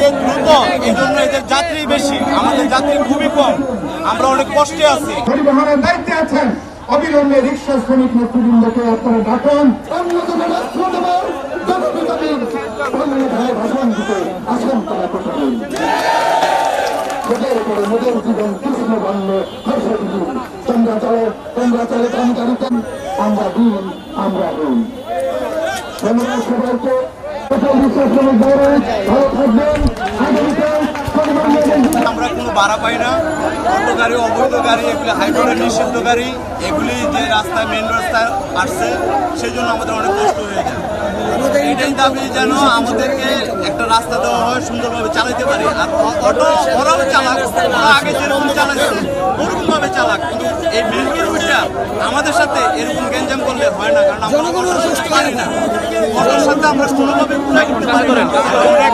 যে দ্রুত এই জন্য এদের যাত্রী বেশি আমাদের যাত্রী খুবই কম আমরা অনেক কষ্টে আছি। পরিবহনের দায়িত্বে আছেন অবিলম্বে রিক্সা শ্রমিক নেতৃবৃন্দকে আপনারা ডাকুন। আসেন তারা করে মোদের জীবন কৃষ্ণ তোমরা চলে তোমরা চলে আমরা দিন আমরা দিন ধন্যবাদ সবাইকে। আমরা কোনো ভাড়া পাই না। অটো গাড়ি, অবৈধ গাড়ি, এগুলি হাইড্রোলের নিষিদ্ধ গাড়ি, এগুলি যে রাস্তায় মেন রাস্তায় আসছে সেই জন্য আমাদের অনেক কষ্ট হয়ে যায়। এটাই দাবি যেন আমাদেরকে একটা রাস্তা দেওয়া হয়, সুন্দরভাবে চালাতে পারি। আর অটো ওরাও চালাক, ওরা আগে যেরকম চালাচ্ছে ওরকম ভাবে চালাক। কিন্তু এই মেন রোডটা আমাদের সাথে এরকম হয় না কারণ অটো পারি না অটোর সাথে আমরা কোনোভাবে ঘুরাই করতে পারি অনেক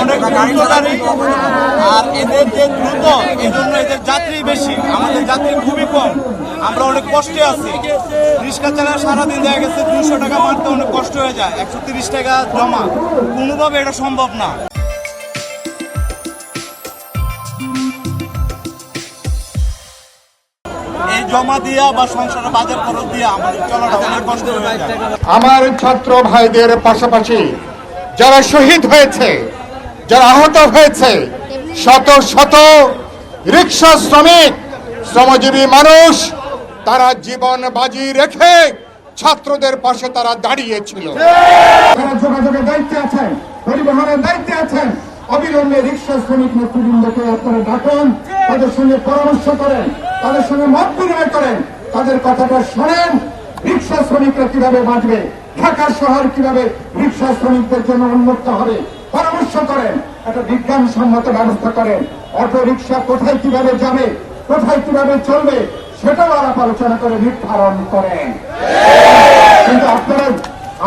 অনেক গাড়ি আর এদের যে দ্রুত এই জন্য এদের যাত্রী বেশি আমাদের যাত্রী খুবই কম আমরা অনেক কষ্টে আছি রিক্সা চালা সারাদিন দেখা গেছে দুশো টাকা মারতে অনেক কষ্ট হয়ে যায় একশো তিরিশ টাকা জমা কোনোভাবে এটা সম্ভব না জমা দিয়া বা সংসারে বাজার খরচ দিয়া আমাদের চলাটা অনেক কষ্ট আমার ছাত্র ভাইদের পাশাপাশি যারা শহীদ হয়েছে যারা আহত হয়েছে শত শত রিক্সা শ্রমিক শ্রমজীবী মানুষ তারা জীবন বাজি রেখে ছাত্রদের পাশে তারা দাঁড়িয়েছিল যোগাযোগের দায়িত্বে আছেন পরিবহনের দায়িত্বে আছেন। অবিলম্বে রিক্সা শ্রমিক নেতৃবৃন্দকে আপনারা ডাকুন। তাদের সঙ্গে পরামর্শ করেন, তাদের সঙ্গে মত বিনিময় করেন, তাদের কথাটা শোনেন, রিক্সা শ্রমিকরা কীভাবে বাঁচবে, ঢাকা শহর কীভাবে রিক্সা শ্রমিকদের জন্য উন্মুক্ত হবে, পরামর্শ করেন, একটা বিজ্ঞানসম্মত ব্যবস্থা করেন, অটো রিক্সা কোথায় কীভাবে যাবে, কোথায় কীভাবে চলবে, সেটাও আলাপ আলোচনা করে নির্ধারণ করেন। কিন্তু আপনারা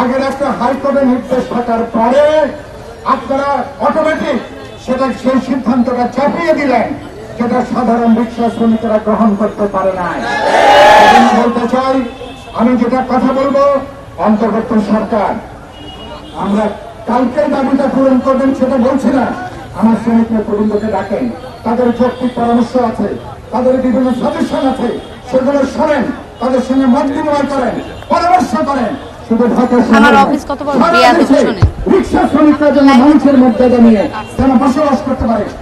আগের একটা হাইকোর্টের নির্দেশ থাকার পরে আপনারা অটোমেটিক সেটা সেই সিদ্ধান্তটা চাপিয়ে দিলেন। যেটা সাধারণ রিক্সা শ্রমিকেরা গ্রহণ করতে পারে না বলতে চাই আমি যেটা কথা বলব অন্তর্বর্তী সরকার আমরা কালকের দাবিটা পূরণ করবেন সেটা বলছি না আমার শ্রমিক নেতৃবৃন্দকে ডাকেন। তাদের যৌক্তিক পরামর্শ আছে তাদের বিভিন্ন সাজেশন আছে সেগুলো শোনেন তাদের সঙ্গে মত বিনিময় করেন পরামর্শ করেন। শুধু ঢাকা। রিক্সা শ্রমিকরা যেন মানুষের মধ্যে নিয়ে যেন বসবাস করতে পারে।